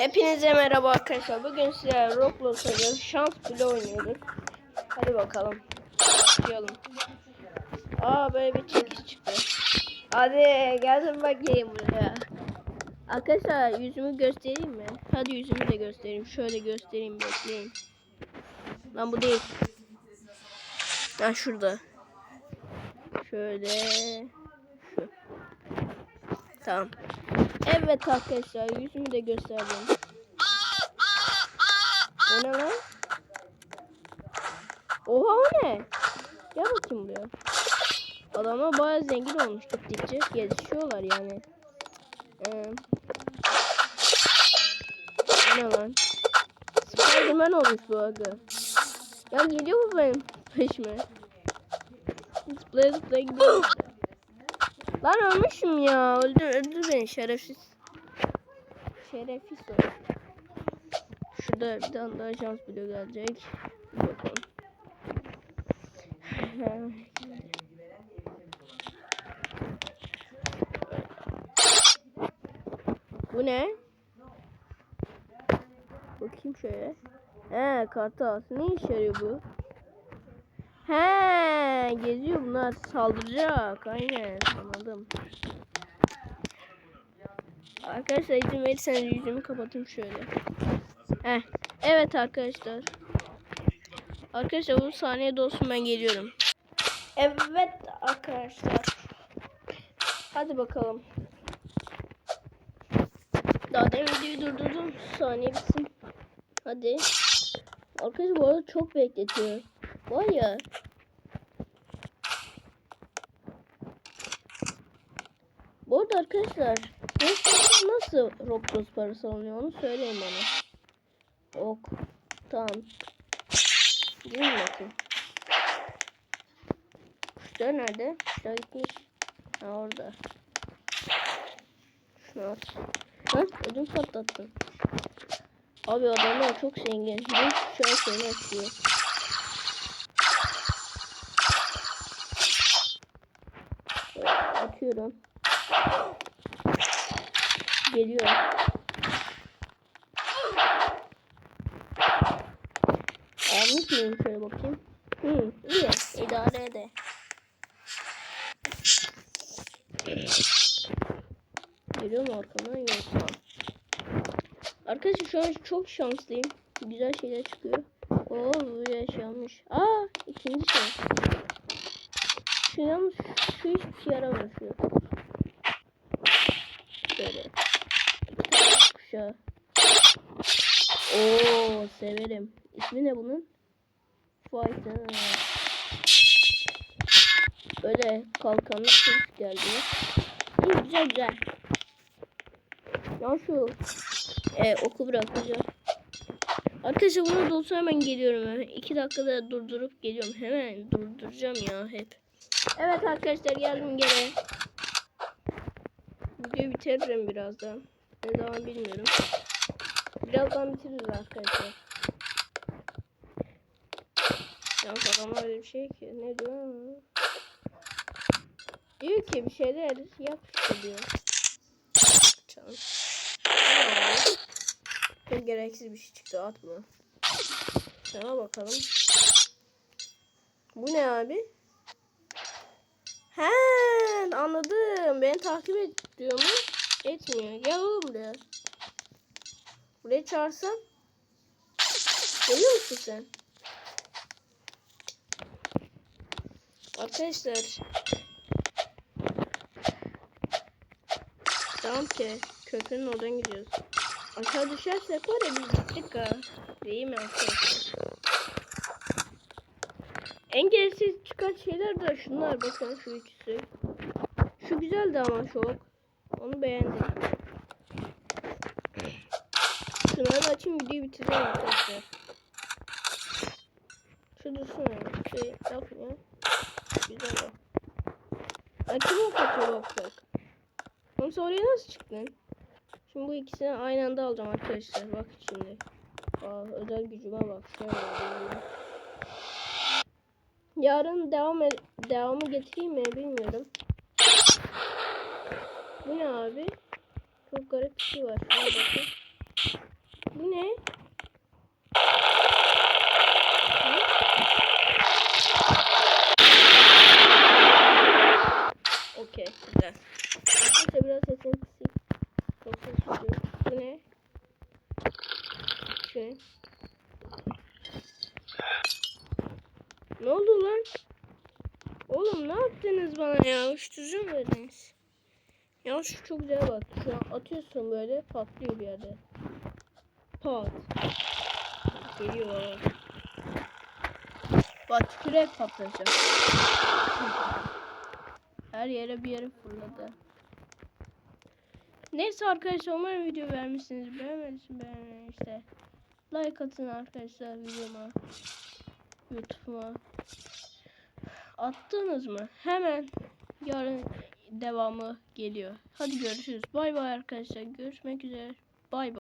Hepinize merhaba arkadaşlar. Bugün size Roblox oynuyoruz. Şans bile oynuyoruz. Hadi bakalım. Başlayalım. Aa böyle bir çekiş çıktı. Hadi gelsin bakayım buraya. Arkadaşlar yüzümü göstereyim mi? Hadi yüzümü de göstereyim. Şöyle göstereyim bekleyin. Lan bu değil. Ha şurada. Şöyle. Şu. Tamam. Evet arkadaşlar yüzümü de gösterdim. O ne lan? Oha o ne? Gel bakayım buraya. Adamlar bayağı zengin olmuş gittikçe. Gelişiyorlar yani. Ee, ne lan? Spiderman olmuş bu aga. Ya geliyor mu benim peşime? Zıplaya zıplaya gidiyor. Lan ölmüşüm ya. Öldür, öldür beni şerefsiz. Şerefsiz o. Şurada bir tane daha şans bloğu gelecek. Bakalım. Bu ne? Bakayım şöyle. He kartal. Ne işe yarıyor bu? He geziyor bunlar saldıracak. Aynen anladım. Arkadaşlar izin verirseniz yüzümü kapatayım şöyle. Heh. Evet arkadaşlar. Arkadaşlar bu saniye olsun ben geliyorum. Evet arkadaşlar. Hadi bakalım. Daha demin videoyu durdurdum. Saniye bitsin. Hadi. Arkadaşlar bu arada çok bekletiyor. Ya. Bu arada arkadaşlar nasıl, nasıl Roblox parası alınıyor onu söyleyin bana. Ok. Tamam. Gelin bakayım. Kuşlar nerede? Kuşlar gitmiş. Ha orada. Şunu at. Lan ödüm patlattım. Abi adamlar çok zengin. Şu an seni açıyor. Atıyorum. Geliyor. Almış mıyım şöyle bakayım. Hı, iyi. İdare ede. Geliyor mu arkamdan? Yok. Tamam. Arkadaşlar şu an çok şanslıyım. Güzel şeyler çıkıyor. Oo bu yaşanmış. Aa ikinci şey. Şu yalnız şu hiçbir şey yaramıyor şu. Şöyle. Kuşağı. Oo severim. İsmi ne bunun? Fighter. Böyle kalkanlı kız geldi. İyi güzel güzel. Ya şu e, oku bırakacağım. Arkadaşlar bunu dolsa hemen geliyorum. Hemen. İki dakikada durdurup geliyorum. Hemen durduracağım ya hep. Evet arkadaşlar geldim gene. Videoyu bitiririm birazdan. Ne zaman bilmiyorum. Birazdan bitiririz arkadaşlar. Yalnız adamlar öyle bir şey ki. Ne diyor? Diyor ki bir şeyler yap işte diyor. Çok gereksiz bir şey çıktı atma. Sana bakalım. Bu ne abi? He anladım. Beni takip ediyor mu? Etmiyor. Gel oğlum buraya. Buraya çağırsam. Geliyor musun sen? Arkadaşlar. Tamam ki. Köprünün oradan gidiyoruz. Aşağı düşersek var ya biz gittik ha. Değil mi arkadaşlar? En gereksiz çıkan şeyler de şunlar bakın şu ikisi. Şu güzeldi ama çok. Onu beğendim. Şunları da açayım videoyu bitireceğim arkadaşlar. Şu dursun yani. Şey yapmıyor. Güzel o. Ay kim o katıyor baksak. Oğlum sen oraya nasıl çıktın? Şimdi bu ikisini aynı anda alacağım arkadaşlar. Bak şimdi. Aa, özel gücüme bak. Şöyle. Yarın devam e devamı getireyim mi bilmiyorum. Bu ne abi? Çok garip bir şey var. Şuna bakın. Bu ne? Okey, güzel. Arkadaşlar biraz sesim kısık. Çok ses çıkıyor. Bu ne? Şu ne? Ne oldu lan? Oğlum ne yaptınız bana ya? Uyuşturucu mu verdiniz? Ya şu çok güzel bak. Şu an atıyorsun böyle patlıyor bir yerde. Pat. Geliyor. Bak kürek patlayacak. Her yere bir yere fırladı. Neyse arkadaşlar umarım video beğenmişsiniz. Beğenmediyseniz beğenmeyin işte. Like atın arkadaşlar videoma. Youtube'uma. Attınız mı? Hemen yarın devamı geliyor. Hadi görüşürüz. Bay bay arkadaşlar. Görüşmek üzere. Bay bay.